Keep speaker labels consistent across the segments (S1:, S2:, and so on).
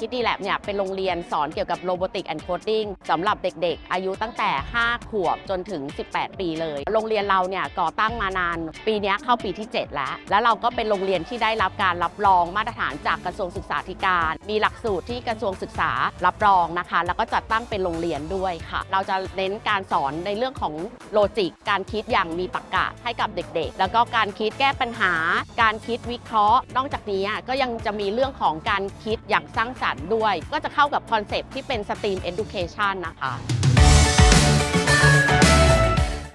S1: คิดดีแลบเนี่ยเป็นโรงเรียนสอนเกี่ยวกับโรบอติกแอนด์โคดดิ้งสำหรับเด็กๆ อายุตั้งแต่ 5 ขวบจนถึง 18 ปีเลย โรงเรียนเราเนี่ยก่อตั้งมานาน ปีนี้เข้าปีที่ 7 แล้ว แล้วเราก็เป็นโรงเรียนที่ได้รับการรับรองมาตรฐานจากกระทรวงศึกษาธิการ มีหลักสูตรที่กระทรวงศึกษารับรองนะคะ แล้วก็จัดตั้งเป็นโรงเรียนด้วยค่ะ เราจะเน้นการสอนในเรื่องของโลจิก การคิดอย่างมีตรรกะให้กับเด็กๆ แล้วก็การคิดแก้ปัญหา การคิดวิเคราะห์ นอกจากนี้ก็ยังจะมีเรื่องของการคิดอย่างสร้างสรรค์ด้วย ก็จะเข้ากับคอนเซปต์ที่เป็น STEAM Education นะคะ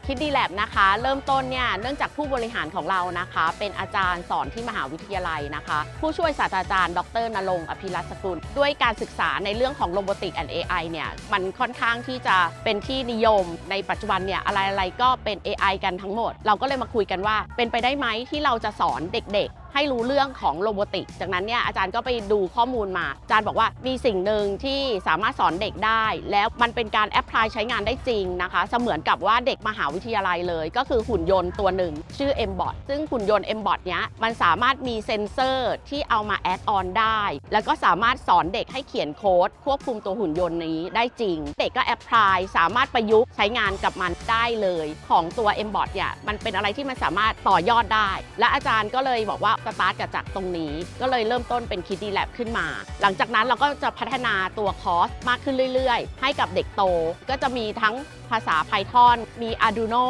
S1: คิดดีแลบนะคะ เริ่มต้นเนี่ยเนื่องจากผู้บริหารของเรานะคะ เป็นอาจารย์สอนที่มหาวิทยาลัยนะคะ ผู้ช่วยศาสตราจารย์ ดรนรงค์อภิรัตน์สกุล ด้วยการศึกษาในเรื่องของโรบอติกแอนด์ AI เนี่ยมันค่อนข้างที่จะเป็นที่นิยมในปัจจุบันเนี่ยอะไรๆก็เป็น AI กันทั้งหมด เราก็เลยมาคุยกันว่า เป็นไปได้ไหมที่เราจะสอนเด็กๆ ให้รู้เรื่องของโรบอติก จากนั้นเนี่ยอาจารย์ก็ไปดูข้อมูลมา อาจารย์บอกว่ามีสิ่งหนึ่งที่สามารถสอนเด็กได้ แล้วมันเป็นการแอพพลายใช้งานได้จริงนะคะ เสมือนกับว่าเด็กมหาวิทยาลัยเลย ก็คือหุ่นยนต์ตัวหนึ่ง ชื่อ MBOT ซึ่งหุ่นยนต์ MBOT เนี้ยมันสามารถมีเซ็นเซอร์ที่เอามาแอดออนได้ แล้วก็สามารถสอนเด็กให้เขียนโค้ดควบคุมตัวหุ่นยนต์นี้ได้จริง เด็กก็แอพพลายสามารถประยุกต์ใช้งานกับมันได้เลย ของตัว MBOT เนี่ยมันเป็นอะไรที่มันสามารถต่อยอดได้ และอาจารย์ก็เลยบอกว่าสตาร์ทกับจากตรงนี้ ก็เลยเริ่มต้นเป็นคิดดีแลบขึ้นมา หลังจากนั้นเราก็จะพัฒนาตัวคอร์สมากขึ้นเรื่อยๆ ให้กับเด็กโต ก็จะมีทั้ง ภาษา Python มี Arduino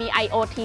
S1: มี IoT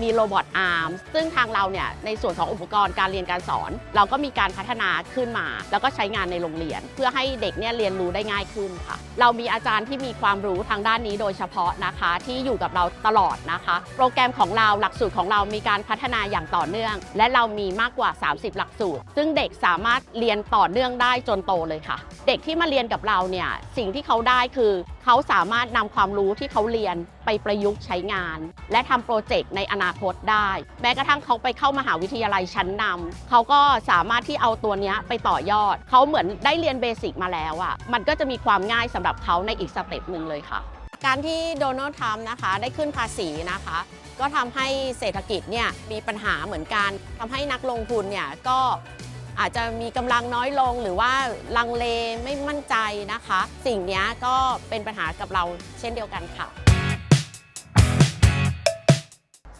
S1: มี Robot Arms ซึ่งทางเราเนี่ยในส่วนของอุปกรณ์การเรียนการสอน เราก็มีการพัฒนาขึ้นมา แล้วก็ใช้งานในโรงเรียน เพื่อให้เด็กเนี่ยเรียนรู้ได้ง่ายขึ้นค่ะ เรามีอาจารย์ที่มีความรู้ทางด้านนี้โดยเฉพาะนะคะ ที่อยู่กับเราตลอดนะคะ โปรแกรมของเราหลักสูตรของเรามีการพัฒนาอย่างต่อเนื่อง และเรามีมากกว่า 30 หลักสูตร ซึ่งเด็กสามารถเรียนต่อเนื่องได้จนโตเลยค่ะ เด็กที่มาเรียนกับเราเนี่ยสิ่งที่เขาได้คือ เขาสามารถนำความรู้ที่เขาเรียนไปประยุกต์ใช้งาน และทำโปรเจกต์ในอนาคตได้ แม้กระทั่งเขาไปเข้ามหาวิทยาลัยชั้นนำเขาก็สามารถที่เอาตัวนี้ไปต่อยอด เขาเหมือนได้เรียนเบสิกมาแล้วอะ่ะมันก็จะมีความง่ายสำหรับเขาในอีกสเต็ปหนึ่งเลยค่ะ การที่โดนัลด์ทรัมป์นะคะได้ขึ้นภาษีนะคะก็ทำให้เศรษฐกิจเนี่ยมีปัญหาเหมือนกันทำให้นักลงทุนเนี่ยก็ อาจจะมีกำลังน้อยลงหรือว่าลังเลไม่มั่นใจนะคะ สิ่งนี้ก็เป็นปัญหากับเราเช่นเดียวกันค่ะ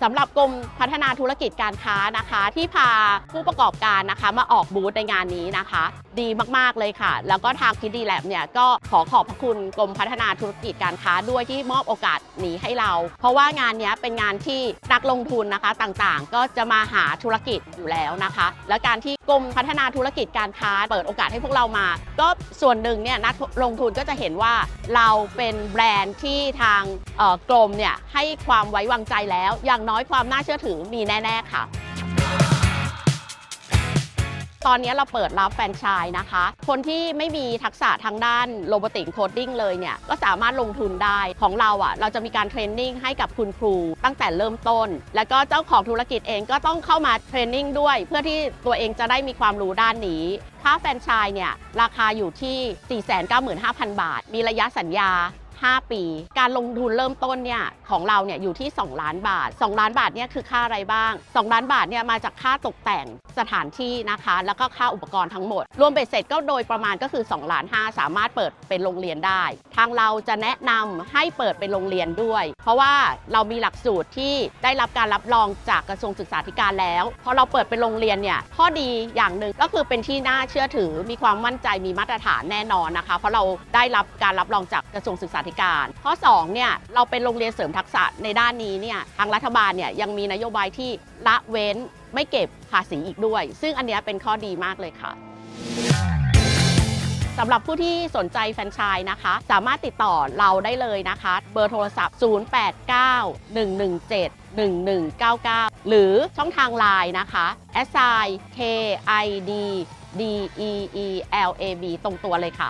S1: สำหรับกรมพัฒนาธุรกิจการค้านะคะ ที่พาผู้ประกอบการนะคะ มาออกบูธในงานนี้นะคะดีมากๆเลยค่ะ แล้วก็ทางคิดดีแลบเนี่ยก็ขอขอบพระคุณกรมพัฒนาธุรกิจการค้าด้วยที่มอบโอกาสนี้ให้เรา เพราะว่างานนี้เป็นงานที่นักลงทุนนะคะต่างๆ ก็จะมาหาธุรกิจอยู่แล้วนะคะ และการที่กรมพัฒนาธุรกิจการค้า เปิดโอกาสให้พวกเรามา ก็ส่วนหนึ่งเนี่ยนักลงทุนก็จะเห็นว่าเราเป็นแบรนด์ที่ทางกรมเนี่ยให้ความไว้วางใจแล้ว อย่างน้อยความน่าเชื่อถือมีแน่ ๆ ค่ะ ตอนนี้เราเปิดรับแฟรนไชส์นะคะ คนที่ไม่มีทักษะทางด้านโรบอติกโคดดิ้งเลยเนี่ย ก็สามารถลงทุนได้ของเราอะ เราจะมีการเทรนนิ่งให้กับคุณครู ตั้งแต่เริ่มต้น แล้วก็เจ้าของธุรกิจเองก็ต้องเข้ามาเทรนนิ่งด้วย เพื่อที่ตัวเองจะได้มีความรู้ด้านนี้ค่าแฟรนไชส์เนี่ยราคาอยู่ที่ 495,000 บาท มีระยะสัญญา 5 ปี การลงทุนเริ่มต้นเนี่ยของเราเนี่ยอยู่ที่ 2 ล้านบาท 2 ล้านบาทเนี่ยคือค่าอะไรบ้าง 2 ล้านบาทเนี่ยมาจากค่าตกแต่งสถานที่นะคะ แล้วก็ค่าอุปกรณ์ทั้งหมด รวมเบ็ดเสร็จก็โดยประมาณก็คือ2ล้าน5สามารถเปิดเป็นโรงเรียนได้ ทางเราจะแนะนำให้เปิดเป็นโรงเรียนด้วย เพราะว่าเรามีหลักสูตรที่ได้รับการรับรองจากกระทรวงศึกษาธิการแล้วพอเราเปิดเป็นโรงเรียนเนี่ยข้อดีอย่างหนึ่งก็คือเป็นที่น่าเชื่อถือมีความมั่นใจมีมาตรฐานแน่นอนนะคะ เพราะเราได้รับการรับรองจากกระทรวงศึกษาธิการ ข้อ2เนี่ยเราเป็นโรงเรียนเสริมทักษะในด้านนี้เนี่ยทางรัฐบาลเนี่ยยังมีนโยบายที่ละเว้นไม่เก็บภาษีอีกด้วย ซึ่งอันเนี้ยเป็นข้อดีมากเลยค่ะสำหรับผู้ที่สนใจแฟรนไชส์นะคะ สามารถติดต่อเราได้เลยนะคะ เบอร์โทรศัพท์ 089 117 1199 หรือช่องทางไลน์นะคะ s i k i d d e e l a b ตรงตัวเลยค่ะ